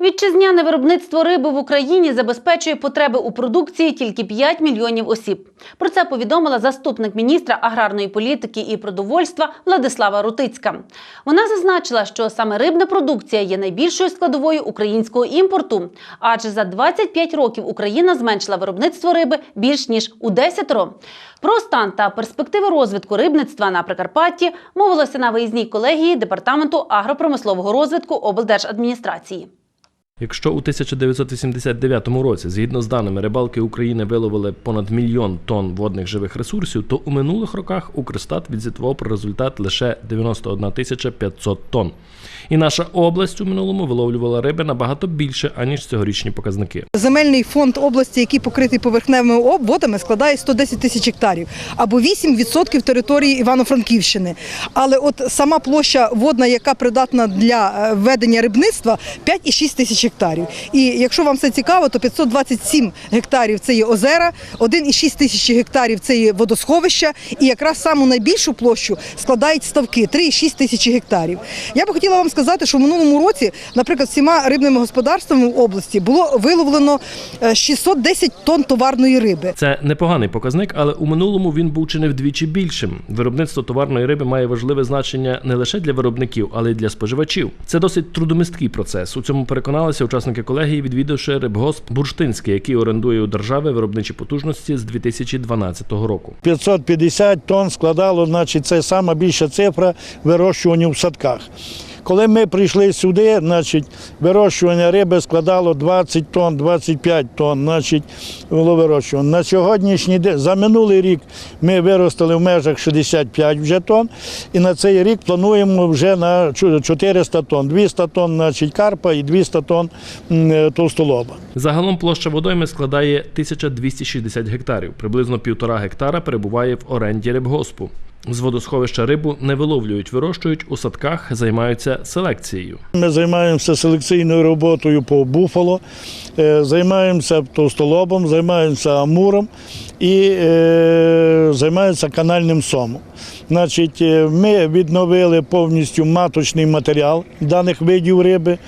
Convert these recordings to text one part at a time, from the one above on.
Вітчизняне виробництво риби в Україні забезпечує потреби у продукції тільки 5 мільйонів осіб. Про це повідомила заступник міністра аграрної політики і продовольства Владислава Рутицька. Вона зазначила, що саме рибна продукція є найбільшою складовою українського імпорту, адже за 25 років Україна зменшила виробництво риби більш ніж у десятеро. Про стан та перспективи розвитку рибництва на Прикарпатті мовилося на виїзній колегії департаменту агропромислового розвитку облдержадміністрації. Якщо у 1989 році, згідно з даними рибалки України, виловили понад мільйон тонн водних живих ресурсів, то у минулих роках Укрстат відзвітував про результат лише 91 тисяча 500 тонн. І наша область у минулому виловлювала риби набагато більше, аніж цьогорічні показники. Земельний фонд області, який покритий поверхневими об- водами, складає 110 тисяч гектарів або 8% території Івано-Франківщини. Але от сама площа водна, яка придатна для е, ведення рибництва, 5,6 тисяч гектарів. І якщо вам це цікаво, то 527 гектарів це є озера, 1,6 тисячі гектарів це є водосховища, і якраз саму найбільшу площу складають ставки 3,6 тисячі гектарів. Я би хотіла вам сказати, що в минулому році, наприклад, всіма рибними господарствами в області було виловлено е, 610 тонн товарної риби. Це непоганий показник, але у минулому він був чи не вдвічі більшим. Виробництво товарної риби має важливе значення не лише для виробників, але й для споживачів. Це досить трудомісткий процес. У цьому переконалися учасники колегії, відвідавши рибгосп Бурштинський, який орендує у держави виробничі потужності з 2012 року. 550 тонн складало, значить, це сама більша цифра вирощування в садках. Коли ми прийшли сюди, значить, вирощування риби складало 20 тонн, 25 тонн, значить, було вирощування. На сьогоднішній день, за минулий рік ми виростили в межах 65 вже тонн, і на цей рік плануємо вже на 400 тонн, 200 тонн, значить, карпа і 200 тонн товстолоба. Загалом площа водойми складає 1260 гектарів. Приблизно півтора гектара перебуває в оренді рибгоспу. З водосховища рибу не виловлюють, вирощують у садках, займаються селекцією. Ми займаємося селекційною роботою по буфало, е, займаємося товстолобом, займаємося амуром і е, займаємося канальним сомом. Значить, е, ми відновили повністю маточний матеріал даних видів риби.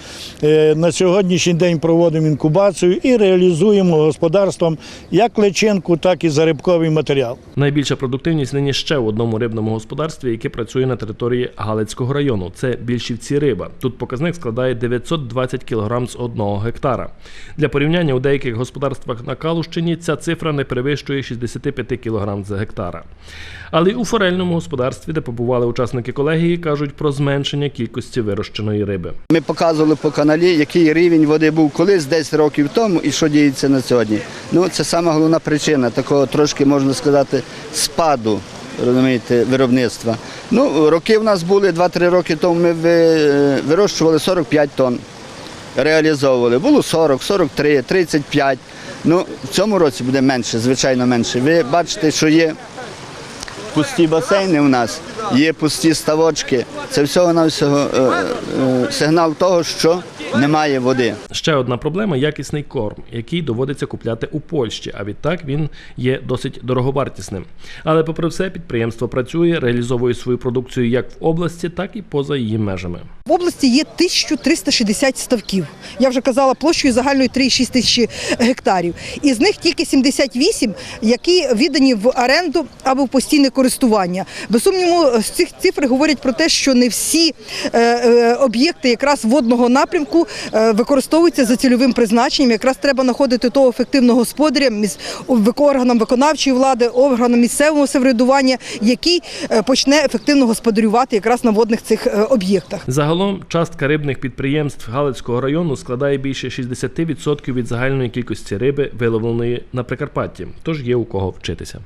На сьогоднішній день проводимо інкубацію і реалізуємо господарством як личинку, так і зарибковий матеріал. Найбільша продуктивність нині ще в одному рибному господарстві, яке працює на території Галицького району. Це більшівці риба. Тут показник складає 920 кг з одного гектара. Для порівняння у деяких господарствах на Калущині ця цифра не перевищує 65 кг з гектара. Але й у форельному господарстві, де побували учасники колегії, кажуть про зменшення кількості вирощеної риби. Ми показували по каналі, який рівень води був колись 10 років тому і що діється на сьогодні. Ну, це сама головна причина такого трошки, можна сказати, спаду розумієте, виробництва. Ну, роки в нас були 2-3 роки тому ми вирощували 45 тонн, реалізовували. Було 40, 43, 35. Ну, в цьому році буде менше, звичайно менше. Ви бачите, що є пусті басейни у нас, є пусті ставочки. Це всього на всього сигнал того, що немає води. Ще одна проблема якісний корм, який доводиться купляти у Польщі, а відтак він є досить дороговартісним. Але попри все, підприємство працює, реалізовує свою продукцію як в області, так і поза її межами. В області є 1360 ставків. Я вже казала площею загальною 3,6 тисячі гектарів. Із них тільки 78, які віддані в оренду або в постійне користування. Без сумніву, з цих цифр говорять про те, що не всі е, е, об'єкти якраз водного напрямку е, використовуються за цільовим призначенням. Якраз треба знаходити того ефективного господаря органам виконавчої влади, органам місцевого самоврядування, який почне ефективно господарювати якраз на водних цих об'єктах. Загалом частка рибних підприємств Галицького району складає більше 60% від загальної кількості риби, виловленої на Прикарпатті, тож є у кого вчитися.